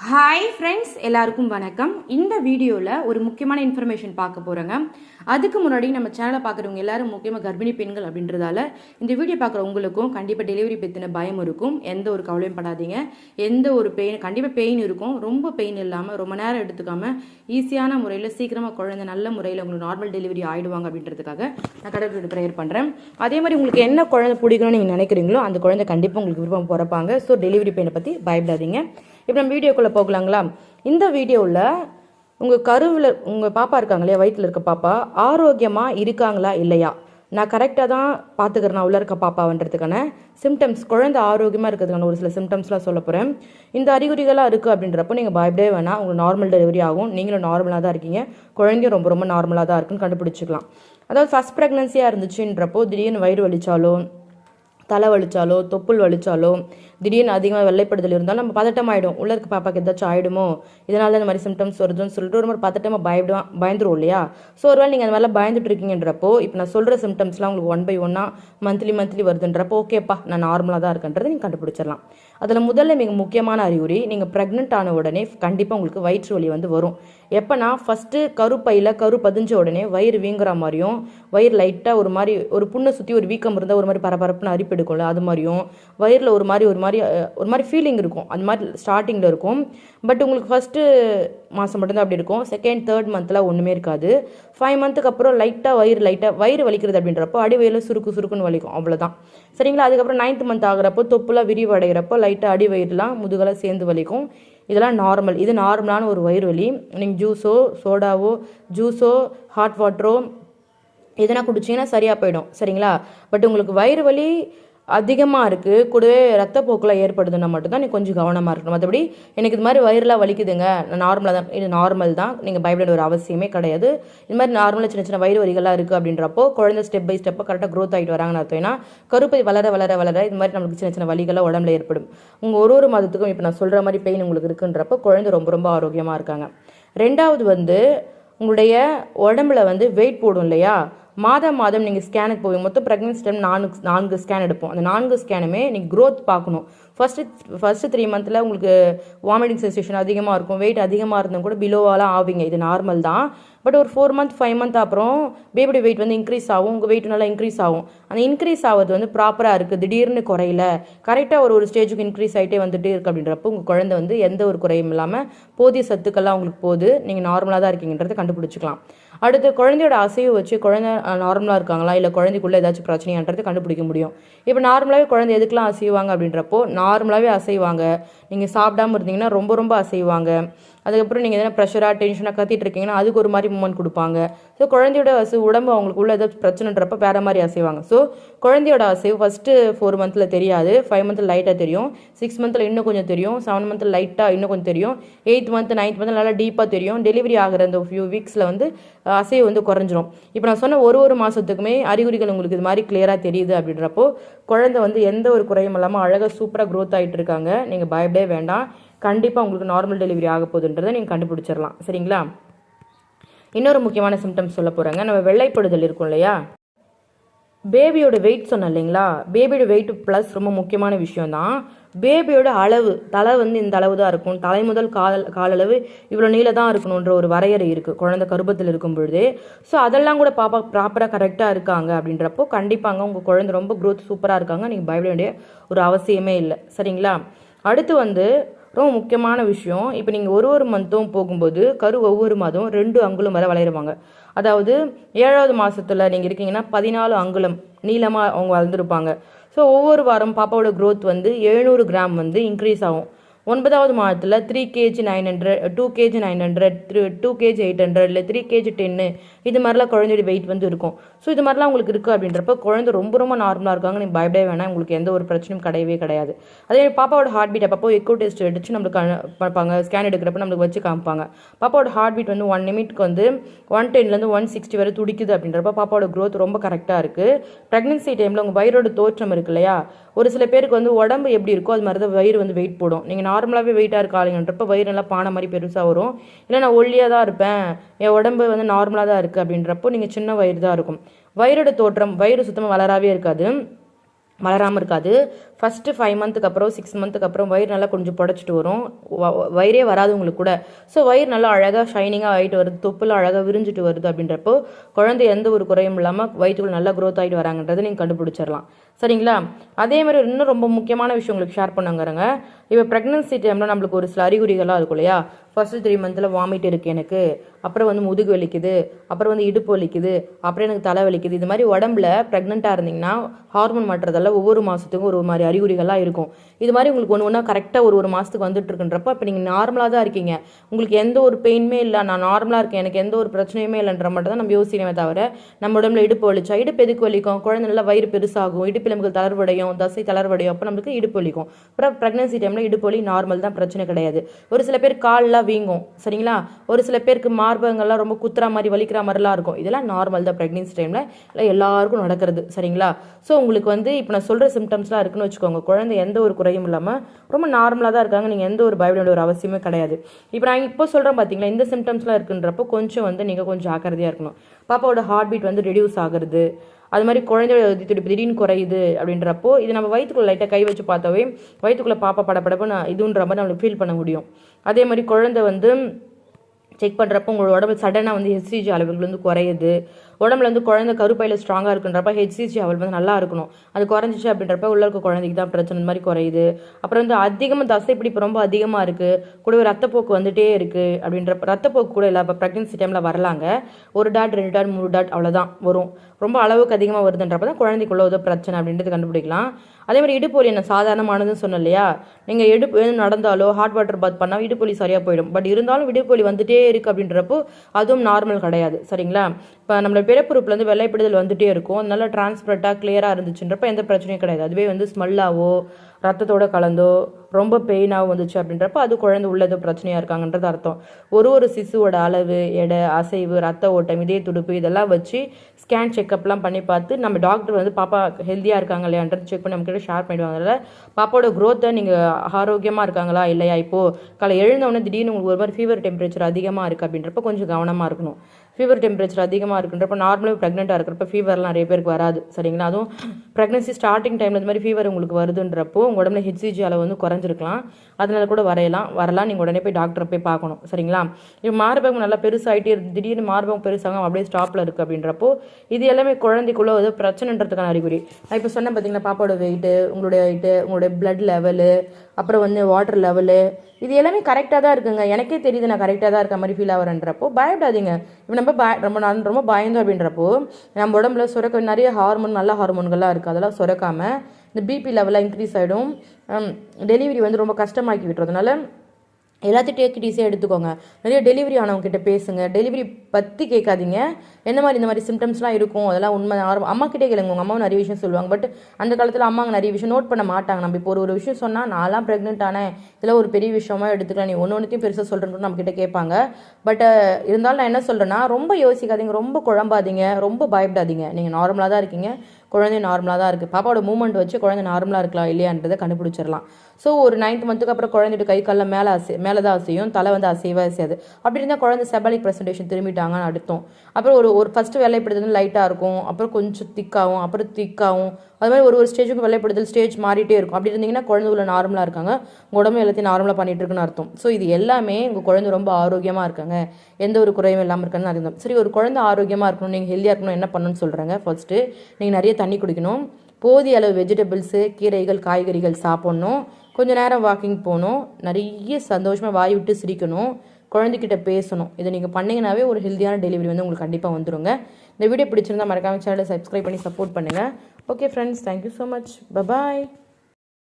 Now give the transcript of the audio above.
Hi friends எல்லாருக்கும் வணக்கம். இந்த வீடியோவில் ஒரு முக்கியமான இன்ஃபர்மேஷன் பார்க்க போகிறோங்க அதுக்கு முன்னாடி நம்ம சேனலை பார்க்குறவங்க எல்லாரும் முக்கியமாக கர்ப்பிணி பெண்கள் அப்படின்றதால இந்த வீடியோ பார்க்குற உங்களுக்கும் கண்டிப்பாக டெலிவரி பற்றின பயம் இருக்கும். எந்த ஒரு கவலையும் படாதீங்க. எந்த ஒரு பெயின் கண்டிப்பாக பெயின் இருக்கும். ரொம்ப பெயின் இல்லாமல் ரொம்ப நேரம் எடுத்துக்காமல் ஈஸியான முறையில் சீக்கிரமாக குழந்தை நல்ல முறையில் உங்களுக்கு நார்மல் டெலிவரி ஆகிடுவாங்க அப்படின்றதுக்காக நான் கடவுளோட ப்ரேயர் பண்ணுறேன் அதே மாதிரி உங்களுக்கு என்ன குழந்தை பிடிக்கணும்னு நீங்கள் நினைக்கிறீங்களோ அந்த குழந்தை கண்டிப்பாக உங்களுக்கு விருப்பம் பிறப்பாங்க. ஸோ டெலிவரி பெயினை பற்றி பயப்படாதீங்க. இப்போ நம்ம வீடியோக்குள்ளே போகலாங்களா? இந்த வீடியோவில் உங்கள் கருவில் உங்கள் பாப்பா இருக்காங்க இல்லையா? வயிற்றில் இருக்க பாப்பா ஆரோக்கியமாக இருக்காங்களா இல்லையா? நான் கரெக்டாக தான் பார்த்துக்கிறேன் நான் உள்ளே இருக்க பாப்பாவன்றதுக்கான சிம்டம்ஸ் குழந்தை ஆரோக்கியமாக இருக்கிறதுக்கான ஒரு சில சிம்டம்ஸ்லாம் சொல்ல போகிறேன் இந்த அறிகுறிகளாக இருக்குது அப்படின்றப்போ நீங்கள் பயப்படவே வேணாம். உங்களுக்கு நார்மல் டெலிவரி ஆகும். நீங்களும் நார்மலாக தான் இருக்கீங்க. குழந்தையும் ரொம்ப ரொம்ப நார்மலாக தான் இருக்குன்னு கண்டுபிடிச்சிக்கலாம். அதாவது ஃபஸ்ட் ப்ரெக்னன்சியாக இருந்துச்சுன்றப்போ திடீர்னு வயிறு வலிச்சாலோ தலை வலிச்சாலோ தொப்புள் வலிச்சாலோ திடீர்னு அதிகமாக வெள்ளைப்படுதல் இருந்தாலும் நம்ம பதட்டம் ஆகிடும் உள்ள இருக்க பாப்பாக்கு ஏதாச்சும் ஆகிடுமோ இதனால இந்த மாதிரி சிம்டம்ஸ் வருதுன்னு சொல்லிட்டு ஒரு மாதிரி பதட்டமாக பயப்படுவோம் பயந்துரும் இல்லையா? ஸோ ஒருவேளை நீங்கள் அந்த மாதிரிலாம் பயந்துட்டு இருக்கீங்கன்றப்போ இப்போ நான் சொல்கிற சிம்டம்ஸ்லாம் உங்களுக்கு ஒன் பை ஒன்னாக மந்த்லி மந்த்லி வருதுன்றப்போ ஓகேப்பா நான் நார்மலாக தான் இருக்கன்றதை நீங்கள் கண்டுபிடிச்சிடலாம். அதில் முதல்ல மிக முக்கியமான அறிகுறி நீங்கள் ப்ரெக்னென்ட் ஆன உடனே கண்டிப்பாக உங்களுக்கு வயிற்று வலி வந்து வரும். எப்போனா ஃபஸ்ட்டு கருப்பையில் கரு பதிஞ்ச உடனே வயிறு வீங்குற மாதிரியும் வயிறு லைட்டாக ஒரு மாதிரி ஒரு புண்ணை சுற்றி ஒரு வீக்கம் இருந்தால் ஒரு மாதிரி பரபரப்புன்னு அரிப்பு எடுக்கும்ல அது மாதிரியும் வயிறில் ஒரு மாதிரி ஒரு மாதிரி மாதிரி ஒரு மாதிரி ஃபீலிங் இருக்கும். அந்த மாதிரி ஸ்டார்டிங்கில் இருக்கும். பட் உங்களுக்கு ஃபஸ்ட்டு மாதம் மட்டும்தான் அப்படி இருக்கும். செகண்ட் தேர்ட் மந்த்தில் ஒன்றுமே இருக்காது. ஃபைவ் மந்த்துக்கு அப்புறம் லைட்டாக வயிறு லைட்டாக வயிறு வலிக்கிறது அப்படின்றப்போ அடி வயிறில் சுருக்கு சுருக்குன்னு வலிக்கும். அவ்வளோதான் சரிங்களா? அதுக்கப்புறம் நைன்த் மந்த் ஆகிறப்போ தொப்புலாம் விரிவடைகிறப்போ லைட்டாக அடி வயிறுலாம் முதுகெல்லாம் சேர்ந்து வலிக்கும். இதெல்லாம் நார்மல் இது நார்மலான ஒரு வயிறு வலி. நீங்கள் ஜூஸோ சோடாவோ ஜூஸோ ஹாட் வாட்டரோ எதனா குடிச்சிங்கன்னா சரியாக போயிடும். சரிங்களா? பட் உங்களுக்கு வயிறு வலி அதிகமாக இருக்குது கூடவே ரத்தப்போக்கில் ஏற்படுதுன்னா மட்டும்தான் நீ கொஞ்சம் கவனமாக இருக்கணும். மற்றபடி எனக்கு இது மாதிரி வயிறுலாம் வலிக்குதுங்க. நான் நார்மலாக தான் இது நார்மல் தான். நீங்கள் பயப்பட ஒரு அவசியமே கிடையாது. இது மாதிரி நார்மலாக சின்ன சின்ன வயிறு வரிகளாக இருக்குது அப்படின்றப்போ குழந்தை ஸ்டெப் பை ஸ்டெப்பாக கரெக்டாக க்ரோத் ஆகிட்டு வராங்கன்னு அர்த்தம். ஏன்னா கருப்பை வளர வளர வளர இது மாதிரி நம்மளுக்கு சின்ன சின்ன வலிகளாக உடம்புல ஏற்படும். உங்கள் ஒரு ஒரு மாதத்துக்கும் இப்போ நான் சொல்கிற மாதிரி பெயின் உங்களுக்கு இருக்குன்றப்போ குழந்தை ரொம்ப ரொம்ப ஆரோக்கியமாக இருக்காங்க. ரெண்டாவது வந்து உங்களுடைய உடம்புல வந்து வெயிட் போடும் இல்லையா? மாதம் மாதம் நீங்கள் ஸ்கேனுக்கு போவீங்க. மொத்தம் ப்ரெக்னன்சி டைம் நான்கு நான்கு ஸ்கேன் எடுப்போம். அந்த நான்கு ஸ்கேனுமே நீங்கள் க்ரோத் பார்க்கணும். ஃபஸ்ட்டு ஃபஸ்ட்டு த்ரீ மந்தில் உங்களுக்கு வாமிட்டிங் சென்சேஷன் அதிகமாக இருக்கும். வெயிட் அதிகமாக இருந்தால் கூட பிலோவாலாம் ஆவீங்க. இது நார்மல் தான். பட் ஒரு ஃபோர் மந்த் ஃபைவ் மந்த் அப்புறம் பேபியோட வெயிட் வந்து இன்க்ரீஸ் ஆகும். உங்கள் வெயிட் நல்லா இன்க்ரீஸ் ஆகும். அந்த இன்க்ரீஸ் ஆகிறது வந்து ப்ராப்பராக இருக்குது திடீர்னு குறையில. கரெக்டாக ஒரு ஒரு ஸ்டேஜுக்கு இன்க்ரீஸ் ஆகிட்டே வந்துட்டே இருக்குது அப்படின்றப்போ உங்கள் குழந்தை வந்து எந்த ஒரு குறையும் இல்லாமல் போதிய சத்துக்கள்லாம் உங்களுக்கு போகுது. நீங்கள் நார்மலாக தான் இருக்கீங்கன்றதை கண்டுபிடிச்சிக்கலாம். அடுத்து குழந்தையோட அசைவு வச்சு குழந்தை நார்மலாக இருக்காங்களா? இல்லை குழந்தைக்குள்ளே ஏதாச்சும் பிரச்சனையான்றது கண்டுபிடிக்க முடியும். இப்போ நார்மலாகவே குழந்தை எதுக்கெலாம் அசைவாங்க அப்படின்றப்போ நார்மலாகவே அசைவாங்க. நீங்கள் சாப்பிடாம இருந்தீங்கன்னா ரொம்ப ரொம்ப அசைவாங்க. அதுக்கப்புறம் நீங்கள் எதனா ப்ரெஷராக டென்ஷனாக கத்திட்டு இருக்கீங்கன்னா அதுக்கு ஒரு மாதிரி மூமெண்ட் கொடுப்பாங்க. ஸோ குழந்தையோட அசைவு உடம்பு அவங்களுக்கு உள்ள ஏதாவது பிரச்சனைன்றப்ப வேறு மாதிரி அசைவாங்க. ஸோ குழந்தையோட அசைவு ஃபஸ்ட்டு ஃபோர் மந்த்தில் தெரியாது. ஃபைவ் மந்தில் லைட்டாக தெரியும். சிக்ஸ் மந்த்தில் இன்னும் கொஞ்சம் தெரியும். செவன் மந்த்தில் லைட்டாக இன்னும் கொஞ்சம் தெரியும். எயித் மந்த் நைன்த் மந்த் நல்லா டீப்பாக தெரியும். டெலிவரி ஆகிற அந்த ஃபியூ வீக்ஸில் வந்து அஹ், அசைவு வந்து குறைஞ்சிரும். இப்போ நான் சொன்ன ஒரு ஒரு மாதத்துக்குமே அறிகுறிகள் உங்களுக்கு இது மாதிரி கிளியராக தெரியுது அப்படின்றப்போ குழந்தை வந்து எந்த ஒரு குறையும் இல்லாமல் அழகாக சூப்பராக க்ரோத் ஆகிட்டு இருக்காங்க. நீங்கள் பயப்படவே வேண்டாம். கண்டிப்பாக உங்களுக்கு நார்மல் டெலிவரி ஆக போகுதுன்றதை நீங்கள் கண்டுபிடிச்சிடலாம். சரிங்களா? இன்னொரு முக்கியமான சிம்டம்ஸ் சொல்ல போகிறாங்க நம்ம வெள்ளைப்படுதல் இருக்கும் இல்லையா? பேபியோட வெயிட் சொன்னேன் இல்லைங்களா? பேபியோட வெயிட் ப்ளஸ் ரொம்ப முக்கியமான விஷயம் தான் பேபியோட அளவு தலை வந்து இந்த அளவு தான் இருக்கும். தலை முதல் கால் காலளவு இவ்வளோ நீள தான் இருக்கணுன்ற ஒரு வரையறை இருக்குது குழந்தை கருப்பத்தில் இருக்கும் பொழுது. ஸோ அதெல்லாம் கூட பாப்பா ப்ராப்பராக கரெக்டாக இருக்காங்க அப்படின்றப்போ கண்டிப்பாங்க உங்கள் குழந்தை ரொம்ப க்ரோத் சூப்பராக இருக்காங்க. நீங்கள் பயப்பட வேண்டிய ஒரு அவசியமே இல்லை. சரிங்களா? அடுத்து வந்து ரொம்ப முக்கியமான விஷயம். இப்போ நீங்கள் ஒரு ஒரு மந்த்தும் போகும்போது கரு ஒவ்வொரு மாதம் ரெண்டு அங்குலம் வரை வளருவாங்க அதாவது ஏழாவது மாதத்தில் நீங்கள் இருக்கீங்கன்னா பதினாலு அங்குலம் நீளமாக அவங்க வளர்ந்துருப்பாங்க. ஸோ ஒவ்வொரு வாரம் பாப்பாவோட க்ரோத் வந்து எழுநூறு கிராம் வந்து இன்க்ரீஸ் ஆகும். ஒன்பதாவது மாதத்தில் three KG nine hundred two KG nine hundred three two KG eight hundred இல்லை த்ரீ கேஜி டென்னு இது மாதிரிலாம் குழந்தையோட வெயிட் வந்து இருக்கும். ஸோ இது மாதிரிலாம் உங்களுக்கு இருக்குது அப்படின்றப்ப குழந்தை ரொம்ப ரொம்ப நார்மலாக இருக்காங்க. நீங்கள் பயப்படவே வேணாம். உங்களுக்கு எந்த ஒரு பிரச்சனையும் கிடையவே கிடையாது. அதே பாப்பாவோட ஹார்ட் பீட் அப்பப்போ எக்கோ டெஸ்ட் எடுத்து நம்மளுக்கு பார்ப்பாங்க. ஸ்கேன் எடுக்கிறப்ப நம்மளுக்கு வச்சு காமிப்பாங்க. பாப்பாவோட ஹார்ட் பீட் வந்து ஒன் நிமிட்க்கு வந்து ஒன் டென்லேருந்து ஒன் சிக்ஸ்டி வரை துடிக்குது அப்படின்றப்ப பாப்பாவோட க்ரோத் ரொம்ப கரெக்டாக இருக்குது ப்ரெக்னன்சி டைமில் உங்கள் வயிறோட தோற்றம் இருக்கு இல்லையா? ஒரு சில பேருக்கு வந்து உடம்பு எப்படி இருக்கோ அது மாதிரி தான் வயிறு வந்து வெயிட் போடும். நீங்கள் நார்மலாகவே வெயிட்டாக இருக்க ஆளுங்கன்றப்ப வயிறு நல்லா பானை மாதிரி பெருசாக வரும். இல்லை நான் ஒல்லியாக தான் இருப்பேன். என் உடம்பு வந்து நார்மலாக தான் இருக்குது அப்படின்றப்போ நீங்கள் சின்ன வயிறு தான் இருக்கும். வயிறோட தோற்றம் வயிறு சுத்தமாக வளராவே இருக்காது. வளராமல் இருக்காது. ஃபஸ்ட்டு ஃபைவ் மந்த்துக்கு அப்புறம் சிக்ஸ் மந்த்துக்கு அப்புறம் வயிறு நல்லா கொஞ்சம் புடச்சிட்டு வரும். வ- வயிறே வராது உங்களுக்கு கூட. ஸோ வயிறு நல்லா அழகாக ஷைனிங்காக ஆகிட்டு வருது. தொப்புல அழகாக விரிஞ்சிட்டு வருது அப்படின்றப்போ குழந்தை எந்த ஒரு குறையும் இல்லாமல் வயிற்றுக்குள்ள நல்லா க்ரோத் ஆகிட்டு வராங்கன்றதை நீங்கள் கண்டுபிடிச்சிடலாம். சரிங்களா? அதே மாதிரி இன்னும் ரொம்ப முக்கியமான விஷயம் உங்களுக்கு ஷேர் பண்ணுங்கிறங்க. இப்போ ப்ரெக்னன்சி டைமில் நம்மளுக்கு ஒரு சில அறிகுறிகள்லாம் இருக்கும் இல்லையா? ஃபர்ஸ்ட் த்ரீ மந்த்தில் வாமிட் இருக்குது எனக்கு. அப்புறம் வந்து முதுகு வலிக்குது. அப்புறம் வந்து இடுப்பு வலிக்குது. அப்புறம் எனக்கு தலை வலிக்குது. இது மாதிரி உடம்புல ப்ரெக்னெண்ட்டாக இருந்தீங்கன்னா ஹார்மோன் மாற்றதால ஒவ்வொரு மாதத்துக்கும் ஒரு மாதிரி அறிகுறிகள்லாம் இருக்கும். இது மாதிரி உங்களுக்கு ஒன்று ஒன்றா கரெக்டாக ஒரு ஒரு மாதத்துக்கு வந்துட்டு இருக்குன்றப்ப இப்போ நீங்கள் நார்மலாக தான் இருக்கீங்க. உங்களுக்கு எந்த ஒரு பெயினுமே இல்லை. நான் நார்மலாக இருக்கேன். எனக்கு எந்த ஒரு பிரச்சனையுமே இல்லைன்ற மட்டும் தான் நம்ம யோசிக்கணுமே தவிர நம்ம உடம்புல இடுப்பு வலிச்சா இடுப்பு எதுக்கு வலிக்கும்? குழந்தை நல்லா வயிறு பெருசாகும். இடுப்பு நமக்கு வலியும் தசை தளர்வடையும் அப்போ நம்மளுக்கு இடுப்பு வலிக்கும். அப்புறம் ப்ரெக்னன்சி டைமில் இடுப்பு வலி நார்மல் தான் பிரச்சனை கிடையாது. ஒரு சில பேர் கால்லாம் வீங்கும் சரிங்களா? ஒரு சில பேருக்கு மார்பகங்கள்லாம் ரொம்ப குத்துற மாதிரி வலிக்கிற மாதிரிலாம் இருக்கும். இதெல்லாம் நார்மல் தான் ப்ரெக்னன்சி டைமில் இல்லை எல்லாருக்கும் நடக்கிறது சரிங்களா? ஸோ உங்களுக்கு வந்து இப்போ நான் சொல்கிற சிம்டம்ஸ்லாம் இருக்குன்னு வச்சுக்கோங்க. குழந்தை எந்த ஒரு குறையும் இல்லாமல் ரொம்ப நார்மலாக தான் இருக்காங்க. நீங்கள் எந்த ஒரு பயப்பட வேண்டிய ஒரு அவசியமே கிடையாது. இப்போ நான் இப்போ சொல்கிறேன் பார்த்தீங்களா இந்த சிம்டம்ஸ்லாம் இருக்குன்றப்போ கொஞ்சம் வந்து நீங்கள் கொஞ்சம் ஜாக்கிரதையாக இருக்கணும். பாப்பாவோட ஹார்ட் பீட் வந்து ரெடியூஸ் ஆகுறது அது மாதிரி குழந்தையோட துடிப்பு திடீர்னு குறையுது அப்படின்றப்போ இது நம்ம வயிற்றுக்குள்ள லைட்டாக கை வச்சு பார்த்தாவே வயிற்றுக்குள்ளே பாப்பா படப்படப்புன்னு இதுன்ற மாதிரி நம்மளுக்கு ஃபீல் பண்ண முடியும். அதே மாதிரி குழந்தை வந்து செக் பண்ணுறப்போ உங்களோட உடம்பு சடனாக வந்து ஹெச்சிஜி அளவுகள் வந்து குறையுது. உடம்புல வந்து குழந்தை கருப்பையில் ஸ்ட்ராங்காக இருக்குன்றப்ப ஹெச்சிஜி அவள் வந்து நல்லா இருக்கணும். அது குறைஞ்சிச்சு அப்படின்றப்ப உள்ள இருக்க குழந்தைக்கு தான் பிரச்சனை இந்த மாதிரி குறையுது. அப்புறம் வந்து அதிகமாக தசைப்பிடிப்பு ரொம்ப அதிகமாக இருக்குது கூடவே ரத்தப்போக்கு வந்துட்டே இருக்குது அப்படின்றப்ப ரத்தப்போக்கு கூட இல்லை இப்போ ப்ரெக்னன்சி டைமில் வரலாங்க. ஒரு டாட் ரெண்டு டாட் மூணு டாட் அவ்வளோதான் வரும். ரொம்ப அளவுக்கு அதிகமாக வருதுன்றப்ப தான் குழந்தைக்குள்ள ஒரு பிரச்சனை அப்படின்றது கண்டுபிடிக்கலாம். அதே மாதிரி இடுப்பொலி என்ன சாதாரணமானதுன்னு சொன்னேன் இல்லையா? நீங்கள் இடுப்பு எது நடந்தாலோ ஹாட் வாட்டர் பாத் பண்ணால் இடுப்பொலி சரியாக போயிடும். பட் இருந்தாலும் இடுப்பொலி வந்துட்டே இருக்குது அப்படின்றப்போ அதுவும் நார்மல் கிடையாது. சரிங்களா? இப்போ பிறப்புறுப்பில் பிறப்புறுப்புலேருந்து வெள்ளைப்பிடுதல் வந்துகிட்டே இருக்கும். அதனால டிரான்ஸ்பரண்ட்டாக கிளியராக இருந்துச்சுன்றப்ப எந்த பிரச்சனையும் கிடையாது. அதுவே வந்து ஸ்மெல்லாவோ ரத்தத்தோட கலந்தோ ரொம்ப பெயினாகவும் வந்துச்சு அப்படின்றப்ப அது குழந்தை உள்ளது பிரச்சனையாக இருக்காங்கன்றது அர்த்தம். ஒரு ஒரு சிசுவோட அளவு எடை அசைவு ரத்த ஓட்டம் இதய துடுப்பு இதெல்லாம் வச்சு ஸ்கேன் செக்கப்லாம் பண்ணி பார்த்து நம்ம டாக்டர் வந்து பாப்பா ஹெல்த்தியாக இருக்காங்க இல்லையான்றது செக் பண்ணி நம்மக்கிட்ட ஷேர் பண்ணிடுவாங்க. அதில் பாப்பாவோட க்ரோத்தை நீங்கள் ஆரோக்கியமாக இருக்காங்களா இல்லையா? இப்போது காலை எழுந்தவொடனே திடீர்னு உங்களுக்கு ஒரு மாதிரி ஃபீவர் டெம்பரேச்சர் அதிகமாக இருக்குது அப்படின்றப்ப கொஞ்சம் கவனமாக இருக்கணும். ஃபீவர் டெம்பரேச்சர் அதிகமாக இருக்குன்றப்ப நார்மலாக ப்ரெக்னெண்ட்டாக இருக்கிறப்ப ஃபீவர்லாம் நிறைய பேருக்கு வராது சரிங்களா? அதுவும் ப்ரெக்னன்சி ஸ்டார்டிங் டைமில் இந்த மாதிரி ஃபீவர் உங்களுக்கு வருதுன்றப்போ உங்கள் உடம்புல ஹெச்சிஜி அளவு வந்து குறைஞ்சிருக்கலாம். அதனால கூட வரையலாம். வரலாம். நீங்கள் உடனே போய் டாக்டரை போய் பார்க்கணும் சரிங்களா? இப்போ மார்பகம் நல்லா பெருசாகிட்டே இருக்கு. திடீர்னு மார்பகம் பெருசாக அப்படியே ஸ்டாப்பில் இருக்குது அப்படின்றப்போ இது எல்லாமே குழந்தைக்குள்ள ஏதோ பிரச்சனைன்றதுக்கான அறிகுறி. நான் இப்போ சொன்னேன் பார்த்தீங்கன்னா பாப்பாவோட வெயிட்டு உங்களுடைய வெயிட்டு உங்களுடைய பிளட் லெவலு அப்புறம் வந்து வாட்டர் லெவலு இது எல்லாமே கரெக்டாக தான் இருக்குங்க. எனக்கே தெரியுது நான் கரெக்டாக தான் இருக்க மாதிரி ஃபீல் ஆகிறன்றப்போ. பயப்படாதீங்க. இப்போ நம்ம பய ரொம்ப நான் ரொம்ப பயந்தோம் அப்படின்றப்போ நம்ம உடம்புல சுரக்க நிறைய ஹார்மோன் நல்ல ஹார்மோன்கள்லாம் இருக்குது அதெல்லாம் சுரக்காமல் இந்த பிபி லெவலாக இன்க்ரீஸ் ஆகிடும் டெலிவரி வந்து ரொம்ப கஷ்டமாக்கி விட்டுறதுனால எல்லாத்தையும் டேக் இட் ஈஸியாக எடுத்துக்கோங்க. நிறைய டெலிவரி ஆனவங்க கிட்ட பேசுங்க. டெலிவரி பற்றி கேட்காதீங்க. என்ன மாதிரி இந்த மாதிரி சிம்டம்ஸ்லாம் இருக்கும்? அதெல்லாம் உண்மை ஆர்வம் அம்மா கிட்டே கேளுங்க. உங்கள் அம்மாவும் நிறைய விஷயம் சொல்லுவாங்க. பட் அந்த காலத்தில் அம்மாங்க நிறைய விஷயம் நோட் பண்ண மாட்டாங்க. நம்ம இப்போ ஒரு ஒரு விஷயம் சொன்னால் நான்லாம் ப்ரெக்னென்ட் ஆனேன். இதெல்லாம் ஒரு பெரிய விஷயமா எடுத்துக்கலாம். நீ ஒன்று ஒன்றுத்தையும் பெருசாக சொல்கிறேன்னு நம்மக்கிட்ட கேட்பாங்க. பட் இருந்தாலும் நான் என்ன சொல்கிறேன்னா ரொம்ப யோசிக்காதீங்க. ரொம்ப குழம்பாதீங்க. ரொம்ப பயப்படாதீங்க. நீங்கள் நார்மலாக தான் இருக்கீங்க. குழந்தை நார்மலாக தான் இருக்குது பாப்பாவோட மூமெண்ட் வச்சு குழந்தை நார்மலாக இருக்கலாம் இல்லையான்றதை கண்டுபிடிச்சிடலாம். ஸோ ஒரு நைன்த் மந்த்துக்கு அப்புறம் குழந்தையோட கை காலில் மேலே அசை மேலே தான் அசையும் தலை வந்து அசைவாக அசையாது. அப்படி இருந்தால் குழந்தை செபாலிக் ப்ரெசன்டேஷன் திரும்பிட்டாங்கன்னு அர்த்தம். அப்புறம் ஒரு ஒரு ஃபஸ்ட்டு வெள்ளைப்படுதல் லைட்டாக இருக்கும். அப்புறம் கொஞ்சம் திக்காகும் அப்புறம் திக்காகும் அது மாதிரி ஒரு ஒரு ஸ்டேஜுக்கு வெள்ளைப்படுதல் ஸ்டேஜ் மாறிட்டே இருக்கும். அப்படி இருந்தீங்கன்னா குழந்தை உள்ள நார்மலாக இருக்காங்க. உங்கள் உடம்பு எல்லாத்தையும் நார்மலாக பண்ணிட்டு இருக்குன்னு அர்த்தம். ஸோ இது எல்லாமே உங்கள் குழந்தை ரொம்ப ஆரோக்கியமாக இருக்காங்க. எந்த ஒரு குறையும் இல்லாமல் இருக்கான்னு அர்த்தம். சரி ஒரு குழந்தை ஆரோக்கியமாக இருக்கணும் நீங்கள் ஹெல்த்தியாக இருக்கணும் என்ன பண்ணணும்னு சொல்கிறாங்க ஃபர்ஸ்ட்டு நீங்கள் நிறைய தண்ணி குடிக்கணும். போதிய அளவு வெஜிடபிள்ஸு கீரைகள் காய்கறிகள் சாப்பிட்ணும். கொஞ்ச நேரம் வாக்கிங் போகணும். நிறைய சந்தோஷமாக வாய் விட்டு சிரிக்கணும். குழந்தைகிட்ட பேசணும். இதை நீங்கள் பண்ணிங்கனாவே ஒரு ஹெல்த்தியான டெலிவரி வந்து உங்களுக்கு கண்டிப்பாக வந்துருங்க. இந்த வீடியோ பிடிச்சிருந்தா மறக்காம சேனலை சப்ஸ்கிரைப் பண்ணி சப்போர்ட் பண்ணுங்கள் okay friends thank you so much bye bye